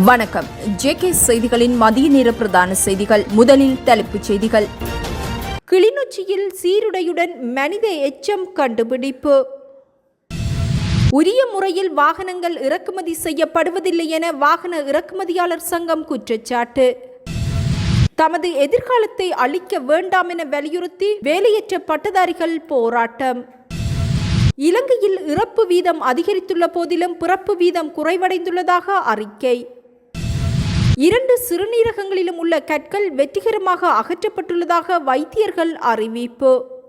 வணக்கம். ஜேகே செய்திகளின் மதிய நேர பிரதான செய்திகள். முதலில் தலைப்புச் செய்திகள். கிளிநொச்சியில் சீருடையுடன் மனித எச்சம் கண்டுபிடிப்பு. உரிய முறையில் வாகனங்கள் இறக்குமதி செய்யப்படுவதில்லை என வாகன இறக்குமதியாளர் சங்கம் குற்றச்சாட்டு. தமது எதிர்காலத்தை அளிக்க வேண்டாம் என வலியுறுத்தி வேலையற்ற பட்டதாரிகள் போராட்டம். இலங்கையில் இறப்பு வீதம் அதிகரித்துள்ள போதிலும் பிறப்பு வீதம் குறைவடைந்துள்ளதாக அறிக்கை. இரண்டு சிறுநீரகங்களிலும் உள்ள கற்கள் வெற்றிகரமாக அகற்றப்பட்டுள்ளதாக வைத்தியர்கள் அறிவிப்பு.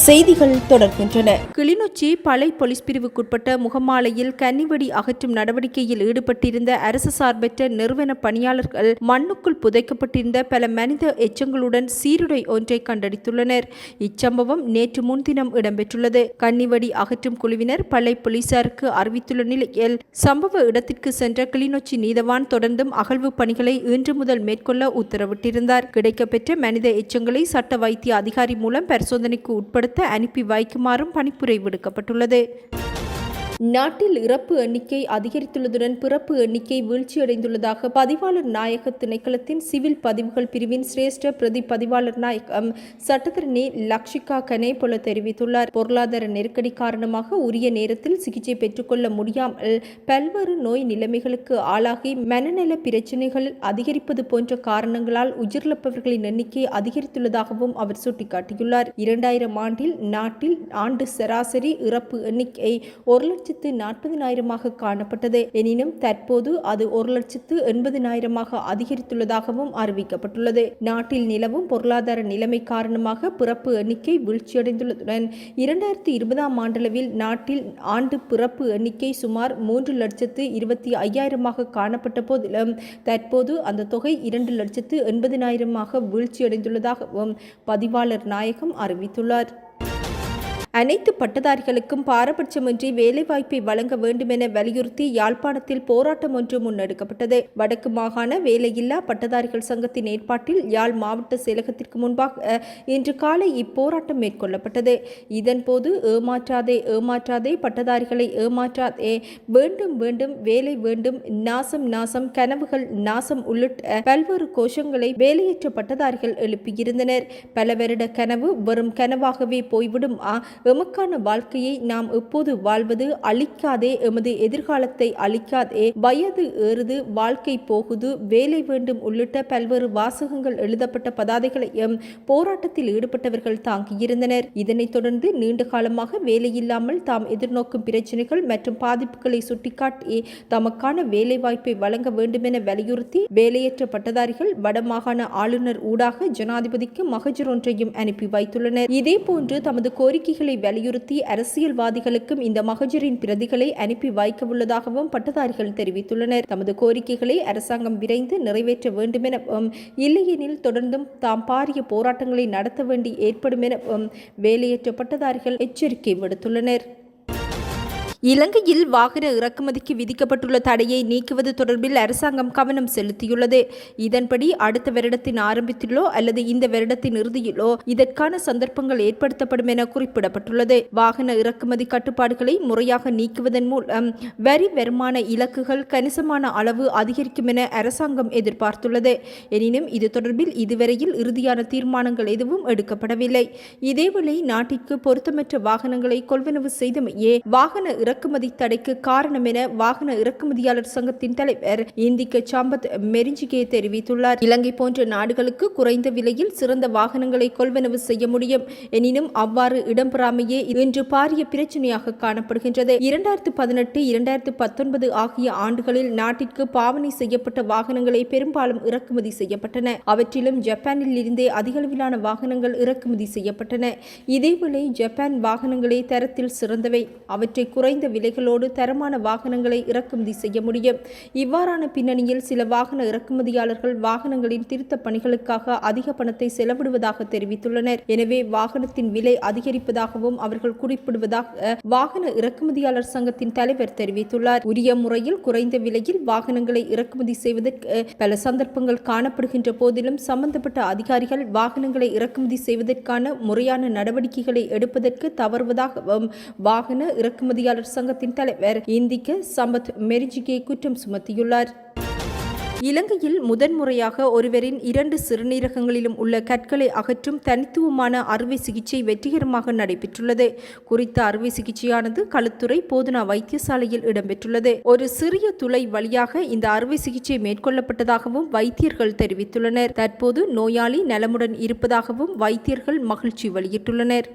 செய்திகள் தொடர்கின்றன. கிளிநொச்சி பளை போலீஸ் பிரிவுக்குட்பட்ட முகமாலையில் கன்னிவெடி அகற்றும் நடவடிக்கையில் ஈடுபட்டிருந்த அரசு சார்பற்ற நிறுவன பணியாளர்கள் மண்ணுக்குள் புதைக்கப்பட்டிருந்த பல மனித எச்சங்களுடன் சீருடை ஒன்றை கண்டடித்துள்ளனர் இச்சம்பவம் நேற்று முன்தினம் இடம்பெற்றுள்ளது. கன்னிவெடி அகற்றும் குழுவினர் பளை போலீசாருக்கு அறிவித்துள்ள நிலையில் சம்பவ இடத்திற்கு சென்ற கிளிநொச்சி நீதவான் தொடர்ந்தும் அகழ்வு பணிகளை இன்று முதல் மேற்கொள்ள உத்தரவிட்டிருந்தார். கிடைக்கப்பெற்ற மனித எச்சங்களை சட்ட வைத்திய அதிகாரி மூலம் பரிசோதனைக்கு உட்பட உட்படுத்த அனுப்பி வைக்குமாறும் பணிப்புரை விடுக்கப்பட்டுள்ளது. நாட்டில் இறப்பு எண்ணிக்கை அதிகரித்துள்ளதுடன் பிறப்பு எண்ணிக்கை வீழ்ச்சியடைந்துள்ளதாக பதிவாளர் நாயக திணைக்களத்தின் சிவில் பதிவுகள் பிரிவின் சிரேஷ்ட பிரதி பதிவாளர் நாயகம் சட்டத்தரணி லக்ஷிகா கனேபொல தெரிவித்துள்ளார். பொருளாதார நெருக்கடி காரணமாக உரிய நேரத்தில் சிகிச்சை பெற்றுக்கொள்ள முடியாமல் பல்வேறு நோய் நிலைமைகளுக்கு ஆளாகி மனநல பிரச்சினைகள் அதிகரிப்பது போன்ற காரணங்களால் உயிரிழப்பவர்களின் எண்ணிக்கை அதிகரித்துள்ளதாகவும் அவர் சுட்டிக்காட்டியுள்ளார். இரண்டாயிரம் ஆண்டில் நாட்டில் ஆண்டு சராசரி இறப்பு எண்ணிக்கை ஒரு லட்சம் லட்சத்து நாற்பதினாயிரமாக காணப்பட்டது. எனினும் தற்போது அது ஒரு லட்சத்து எண்பதினாயிரமாக அதிகரித்துள்ளதாகவும் அறிவிக்கப்பட்டுள்ளது. நாட்டில் நிலவும் பொருளாதார நிலைமை காரணமாக பிறப்பு எண்ணிக்கை வீழ்ச்சியடைந்துள்ளதுடன் இரண்டாயிரத்தி இருபதாம் ஆண்டளவில் நாட்டில் ஆண்டு பிறப்பு எண்ணிக்கை சுமார் மூன்று லட்சத்து இருபத்தி ஐயாயிரமாக காணப்பட்ட போதிலும் தற்போது அந்த தொகை இரண்டு லட்சத்து எண்பதினாயிரமாக வீழ்ச்சியடைந்துள்ளதாகவும் பதிவாளர் நாயகம் அறிவித்துள்ளார். அனைத்து பட்டதாரிகளுக்கும் பாரபட்சமின்றி வேலைவாய்ப்பை வழங்க வேண்டுமென வலியுறுத்தி யாழ்ப்பாணத்தில் போராட்டம் ஒன்று முன்னெடுக்கப்பட்டது. வடக்கு மாகாண வேலையில்லா பட்டதாரிகள் சங்கத்தின் ஏற்பாட்டில் யாழ் மாவட்ட செயலகத்திற்கு முன்பாக இன்று காலை இப்போராட்டம் மேற்கொள்ளப்பட்டது. இதன்போது ஏமாற்றாதே ஏமாற்றாதே பட்டதாரிகளை ஏமாற்றாதே வேண்டும் வேண்டும் வேலை வேண்டும் நாசம் நாசம் கனவுகள் நாசம் உள்ளிட்ட பல்வேறு கோஷங்களை வேலையற்ற பட்டதாரிகள் எழுப்பியிருந்தனர். பல வருட கனவு வெறும் கனவாகவே போய்விடும். ஆ எமக்கான வாழ்க்கையை நாம் எப்போது வாழ்வது? அழிக்காதே. எமது எதிர்காலத்தை அழிக்காதே. வயது ஏறுது வாழ்க்கை போகுது. வேலை வேண்டும் உள்ளிட்ட பல்வேறு வாசகங்கள் எழுதப்பட்ட பதாதைகளையும் போராட்டத்தில் ஈடுபட்டவர்கள் தாங்கியிருந்தனர். இதனைத் தொடர்ந்து நீண்ட காலமாக வேலையில்லாமல் தாம் எதிர்நோக்கும் பிரச்சினைகள் மற்றும் பாதிப்புகளை சுட்டிக்காட்டி தமக்கான வேலைவாய்ப்பை வழங்க வேண்டுமென வலியுறுத்தி வேலையற்ற பட்டதாரிகள் வடமாகாண ஆளுநர் ஊடாக ஜனாதிபதிக்கு மகஜர் ஒன்றையும் அனுப்பி வைத்துள்ளனர். இதேபோன்று தமது கோரிக்கைகளை வலியுறுத்தி அரசியல்வாதிகளுக்கும் இந்த மகஜரின் பிரதிகளை அனுப்பி வைக்கவுள்ளதாகவும் பட்டதாரிகள் தெரிவித்துள்ளனர். தமது கோரிக்கைகளை அரசாங்கம் விரைந்து நிறைவேற்ற வேண்டும் எனவும் இல்லையெனில் தொடர்ந்தும் தாம் பாரிய போராட்டங்களை நடத்த வேண்டி ஏற்படும் எனவும் வேலையற்ற பட்டதாரிகள் எச்சரிக்கை விடுத்துள்ளனர். இலங்கையில் வாகன இறக்குமதிக்கு விதிக்கப்பட்டுள்ள தடையை நீக்குவது தொடர்பில் அரசாங்கம் கவனம் செலுத்தியுள்ளது. இதன்படி அடுத்த வருடத்தின் ஆரம்பத்திலோ அல்லது இந்த வருடத்தின் இறுதியிலோ இதற்கான சந்தர்ப்பங்கள் ஏற்படுத்தப்படும் என குறிப்பிடப்பட்டுள்ளது. வாகன இறக்குமதி கட்டுப்பாடுகளை முறையாக நீக்குவதன் மூலம் வரி வருமான இலக்குகள் கணிசமான அளவு அதிகரிக்கும் என அரசாங்கம் எதிர்பார்த்துள்ளது. எனினும் இது தொடர்பில் இதுவரையில் இறுதியான தீர்மானங்கள் எதுவும் எடுக்கப்படவில்லை. இதேவேளை நாட்டிற்கு பொருத்தமற்ற வாகனங்களை கொள்வனவு செய்தமையே வாகன இறக்குமதி தடைக்கு காரணம் என வாகன இறக்குமதியாளர் சங்கத்தின் தலைவர் இந்திக்க சாம்பத் மெரிஞ்சிகே தெரிவித்துள்ளார். இலங்கை போன்ற நாடுகளுக்கு குறைந்த விலையில் சிறந்த வாகனங்களை கொள்வனவு செய்ய முடியும் எனினும் அவ்வாறு இடம்பெறாமையே இன்று பாரிய பிரச்சனையாக காணப்படுகின்றது. இரண்டாயிரத்து பதினெட்டு இரண்டாயிரத்து பத்தொன்பது ஆகிய ஆண்டுகளில் நாட்டிற்கு பாவனை செய்யப்பட்ட வாகனங்களே பெரும்பாலும் இறக்குமதி செய்யப்பட்டன. அவற்றிலும் ஜப்பானில் இருந்தே அதிகளவிலான வாகனங்கள் இறக்குமதி செய்யப்பட்டன. இதேவேளை ஜப்பான் வாகனங்களே தரத்தில் சிறந்தவை. அவற்றை குறைந்த விலைகளோடு தரமான வாகனங்களை இறக்குமதி செய்ய முடியும். இவ்வாறான பின்னணியில் சில வாகன இறக்குமதியாளர்கள் வாகனங்களின் திருத்த பணிகளுக்காக அதிக பணத்தை செலவிடுவதாக தெரிவித்துள்ளனர். எனவே வாகனத்தின் விலை அதிகரிப்பதாகவும் அவர்கள் குறிப்பிடுவதாக வாகன இறக்குமதியாளர் சங்கத்தின் தலைவர் தெரிவித்துள்ளார். உரிய முறையில் குறைந்த விலையில் வாகனங்களை இறக்குமதி செய்வதற்கு பல சந்தர்ப்பங்கள் காணப்படுகின்ற போதிலும் சம்பந்தப்பட்ட அதிகாரிகள் வாகனங்களை இறக்குமதி செய்வதற்கான முறையான நடவடிக்கைகளை எடுப்பதற்கு தவறுவதாகவும் வாகன இறக்குமதியாளர் சங்கத்தின் தலைவர் இந்திக்க சம்பத் மெரிஜிகே குற்றம் சுமத்தியுள்ளார். இலங்கையில் முதன்முறையாக ஒருவரின் இரண்டு சிறுநீரகங்களிலும் உள்ள கற்களை அகற்றும் தனித்துவமான அறுவை சிகிச்சை வெற்றிகரமாக நடைபெற்றுள்ளது. குறித்த அறுவை சிகிச்சையானது களுத்துறை போதனா வைத்தியசாலையில் இடம்பெற்றுள்ளது. ஒரு சிறிய துளை வழியாக இந்த அறுவை சிகிச்சை மேற்கொள்ளப்பட்டதாகவும் வைத்தியர்கள் தெரிவித்துள்ளனர். தற்போது நோயாளி நலமுடன் இருப்பதாகவும் வைத்தியர்கள் மகிழ்ச்சி வெளியிட்டுள்ளனர்.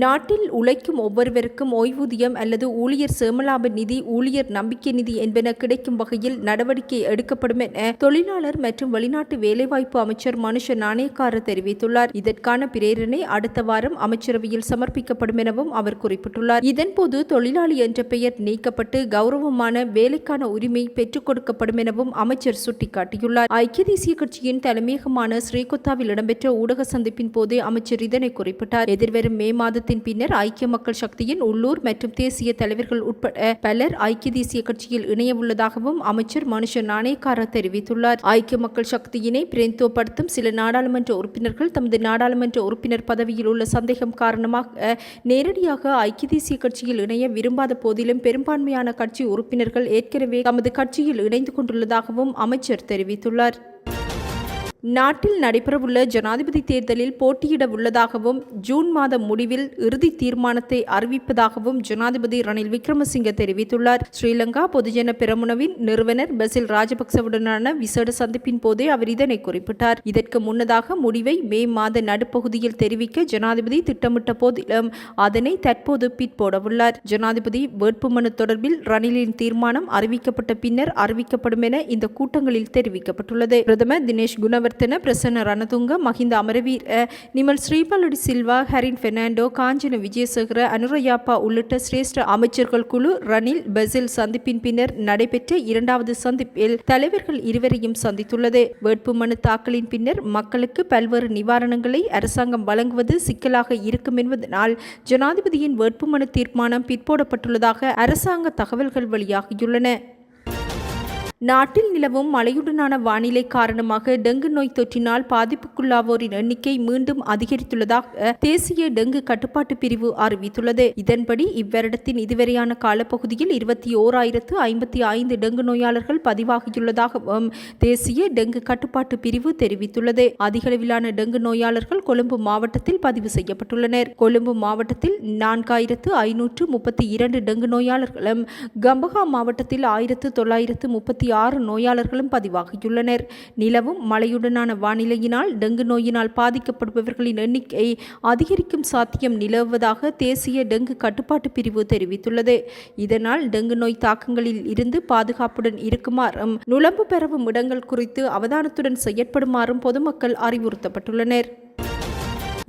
நாட்டில் உழைக்கும் ஒவ்வொருவருக்கும் ஓய்வூதியம் அல்லது ஊழியர் சேமலாப நிதி ஊழியர் நம்பிக்கை நிதி என்பன கிடைக்கும் வகையில் நடவடிக்கை எடுக்கப்படும் என தொழிலாளர் மற்றும் வெளிநாட்டு வேலைவாய்ப்பு அமைச்சர் மனுஷ நாணயக்கார தெரிவித்துள்ளார். இதற்கான பிரேரணை அடுத்த வாரம் அமைச்சரவையில் சமர்ப்பிக்கப்படும் எனவும் அவர் குறிப்பிட்டுள்ளார். இதன்போது தொழிலாளி என்ற பெயர் நீக்கப்பட்டு கௌரவமான வேலைக்கான உரிமை பெற்றுக் கொடுக்கப்படும் எனவும் அமைச்சர் சுட்டிக்காட்டியுள்ளார். ஐக்கிய தேசிய கட்சியின் தலைமையகமான ஸ்ரீகொத்தாவில் இடம்பெற்ற ஊடக சந்திப்பின் போது அமைச்சர் இதனை குறிப்பிட்டார். எதிர்வரும் மே மாதத்தின் பின்னர் ஐக்கிய மக்கள் சக்தியின் உள்ளூர் மற்றும் தேசிய தலைவர்கள் உட்பட பலர் ஐக்கிய தேசிய கட்சியில் இணைய உள்ளதாகவும் அமைச்சர் மனுஷ நாணயக்கார தெரிவித்துள்ளார். ஐக்கிய மக்கள் சக்தியினை பிரதிநிதித்துவப்படுத்தும் சில நாடாளுமன்ற உறுப்பினர்கள் தமது நாடாளுமன்ற உறுப்பினர் பதவியில் உள்ள சந்தேகம் காரணமாக நேரடியாக ஐக்கிய தேசிய கட்சியில் இணைய விரும்பாத போதிலும் பெரும்பான்மையான கட்சி உறுப்பினர்கள் ஏற்கனவே தமது கட்சியில் இணைந்து கொண்டுள்ளதாகவும் அமைச்சர் தெரிவித்துள்ளார். நாட்டில் நடைபெறவுள்ள ஜனாதிபதி தேர்தலில் போட்டியிட உள்ளதாகவும் ஜூன் மாத முடிவில் இறுதி தீர்மானத்தை அறிவிப்பதாகவும் ஜனாதிபதி ரணில் விக்ரமசிங்க தெரிவித்துள்ளார். ஸ்ரீலங்கா பொதுஜன பெரமுனவின் நிறுவனர் பசில் ராஜபக்சவுடனான விசேட சந்திப்பின் போதே அவர் இதனை குறிப்பிட்டார். இதற்கு முன்னதாக முடிவை மே மாத நடுப்பகுதியில் தெரிவிக்க ஜனாதிபதி திட்டமிட்ட போதிலும் அதனை தற்போது பிற்போடவுள்ளார் ஜனாதிபதி வேட்புமனு தொடர்பில் ரணிலின் தீர்மானம் அறிவிக்கப்பட்ட பின்னர் அறிவிக்கப்படும் என இந்த கூட்டங்களில் தெரிவிக்கப்பட்டுள்ளது. பிரதமர் தினேஷ் குணவர் வர்த்தன பிரசன்ன ரணதுங்க மஹிந்த அமரவீர நிமல் ஸ்ரீபாலடி சில்வா ஹரின் பெர்னாண்டோ காஞ்சன விஜயசேகர அனுரயாப்பா உள்ளிட்ட சிரேஷ்ட அமைச்சர்கள் குழு ரணில் பெசில் சந்திப்பின் பின்னர் நடைபெற்ற இரண்டாவது சந்திப்பில் தலைவர்கள் இருவரையும் சந்தித்துள்ளது. வேட்புமனு தாக்கலின் பின்னர் மக்களுக்கு பல்வேறு நிவாரணங்களை அரசாங்கம் வழங்குவது சிக்கலாக இருக்கும் என்பதனால் ஜனாதிபதியின் வேட்புமனு தீர்மானம் பிற்போடப்பட்டுள்ளதாக அரசாங்க தகவல்கள் வெளியாகியுள்ளன. நாட்டில் நிலவும் மழையுடனான வானிலை காரணமாக டெங்கு நோய் தொற்றினால் பாதிப்புக்குள்ளாவோரின் எண்ணிக்கை மீண்டும் அதிகரித்துள்ளதாக தேசிய டெங்கு கட்டுப்பாட்டு பிரிவு அறிவித்துள்ளது. இதன்படி இவ்வருடத்தின் இதுவரையான காலப்பகுதியில் இருபத்தி ஓராயிரத்து ஐம்பத்தி ஐந்து டெங்கு நோயாளர்கள் பதிவாகியுள்ளதாகவும் தேசிய டெங்கு கட்டுப்பாட்டு பிரிவு தெரிவித்துள்ளது. அதிகளவிலான டெங்கு நோயாளர்கள் கொழும்பு மாவட்டத்தில் பதிவு செய்யப்பட்டுள்ளனர். கொழும்பு மாவட்டத்தில் நான்காயிரத்து ஐநூற்று முப்பத்தி இரண்டு டெங்கு நோயாளர்களும் கம்பஹா மாவட்டத்தில் ஆயிரத்து தொள்ளாயிரத்து முப்பத்தி ஆறு நோயாளர்களும் பதிவாகியுள்ளனர். நிலவும் மழையுடனான வானிலையினால் டெங்கு நோயினால் பாதிக்கப்படுபவர்களின் எண்ணிக்கை அதிகரிக்கும் சாத்தியம் நிலவுவதாக தேசிய டெங்கு கட்டுப்பாட்டு பிரிவு தெரிவித்துள்ளது. இதனால் டெங்கு நோய் தாக்கங்களில் இருந்து பாதுகாப்புடன் இருக்குமாறும் நுழம்பு பெறவும் இடங்கள் குறித்து அவதானத்துடன் செயற்படுமாறும் பொதுமக்கள் அறிவுறுத்தப்பட்டுள்ளனர்.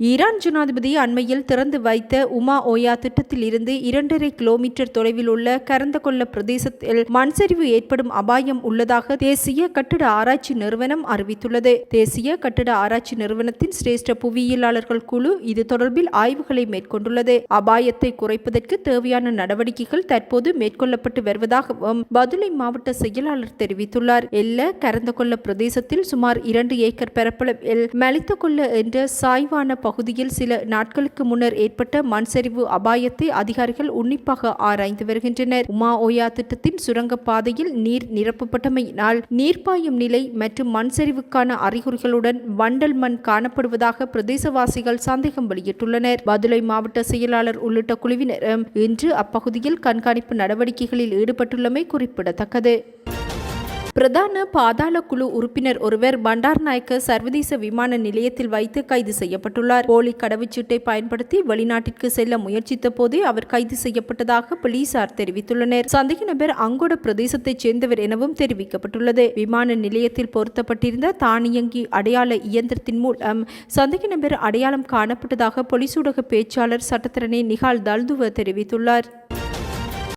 ஈரான் ஜனாதிபதி அண்மையில் திறந்து வைத்த உமா ஓயா திட்டத்தில் இருந்து இரண்டரை கிலோமீட்டர் தொலைவில் உள்ள கரந்தகொள்ள பிரதேசத்தில் மண்சரிவு ஏற்படும் அபாயம் உள்ளதாக தேசிய கட்டிட ஆராய்ச்சி நிறுவனம் அறிவித்துள்ளது. தேசிய கட்டிட ஆராய்ச்சி நிறுவனத்தின் சிரேஷ்ட புவியியலாளர்கள் குழு இது தொடர்பில் ஆய்வுகளை மேற்கொண்டுள்ளது. அபாயத்தை குறைப்பதற்கு தேவையான நடவடிக்கைகள் தற்போது மேற்கொள்ளப்பட்டு வருவதாகவும் பதுளை மாவட்ட செயலாளர் தெரிவித்துள்ளார். எல்ல கரந்தகொள்ள பிரதேசத்தில் சுமார் இரண்டு ஏக்கர் பரப்பளவில் மலித்தகொள்ள என்ற சாய்வான பகுதியில் சில நாட்களுக்கு முன்னர் ஏற்பட்ட மண் சரிவு அபாயத்தை அதிகாரிகள் உன்னிப்பாக ஆராய்ந்து வருகின்றனர். உமா ஓயா திட்டத்தின் சுரங்கப்பாதையில் நீர் நிரப்பப்பட்டமையினால் நீர்ப்பாயும் நிலை மற்றும் மண் சரிவுக்கான அறிகுறிகளுடன் வண்டல் மண் காணப்படுவதாக பிரதேசவாசிகள் சந்தேகம் வெளியிட்டுள்ளனர். பதுளை மாவட்ட செயலாளர் உள்ளிட்ட குழுவினரும் இன்று அப்பகுதியில் கண்காணிப்பு நடவடிக்கைகளில் ஈடுபட்டுள்ளமை குறிப்பிடத்தக்கது. பிரதான பாதாள குழு உறுப்பினர் ஒருவர் பண்டார் நாயக்க சர்வதேச விமான நிலையத்தில் வைத்து கைது செய்யப்பட்டுள்ளார். போலி கடவுச்சீட்டை பயன்படுத்தி வெளிநாட்டிற்கு செல்ல முயற்சித்த போதே அவர் கைது செய்யப்பட்டதாக போலீசார் தெரிவித்துள்ளனர். சந்தேக நபர் அங்கோட பிரதேசத்தைச் சேர்ந்தவர் எனவும் தெரிவிக்கப்பட்டுள்ளது. விமான நிலையத்தில் பொருத்தப்பட்டிருந்த தானியங்கி அடையாள இயந்திரத்தின் மூலம் சந்தேக நபர் அடையாளம் காணப்பட்டதாக போலீஸ் ஊடக பேச்சாளர் சட்டத்திறனை நிகால் தல்துவ தெரிவித்துள்ளார்.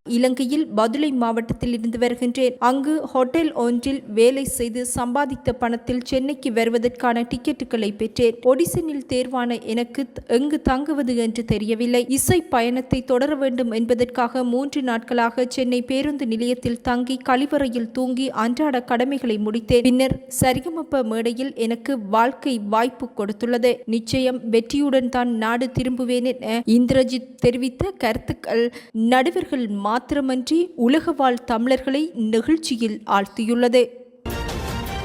இலங்கையில் பதுளை மாவட்டத்தில் இருந்து வருகின்றேன். அங்கு ஹோட்டல் ஒன்றில் வேலை செய்து சம்பாதித்த பணத்தில் சென்னைக்கு வருவதற்கான டிக்கெட்டுகளை பெற்றேன். ஒடிசனில் தேர்வான எனக்கு எங்கு தங்குவது என்று தெரியவில்லை. இசை பயணத்தை தொடர வேண்டும் என்பதற்காக மூன்று நாட்களாக சென்னை பேருந்து நிலையத்தில் தங்கி கழிவறையில் தூங்கி அன்றாட கடமைகளை முடித்தேன். பின்னர் சரிகமப்ப மேடையில் எனக்கு வாழ்க்கை வாய்ப்பு கொடுத்துள்ளது. நிச்சயம் வெற்றியுடன் தான் நாடு திரும்புவேன் என இந்திரஜித் தெரிவித்த கருத்துக்கள் நடுவர்கள் மா மாத்திரமன்றி உலக வாழ் தமிழர்களை நெகிழ்ச்சியில் ஆழ்த்தியுள்ளது.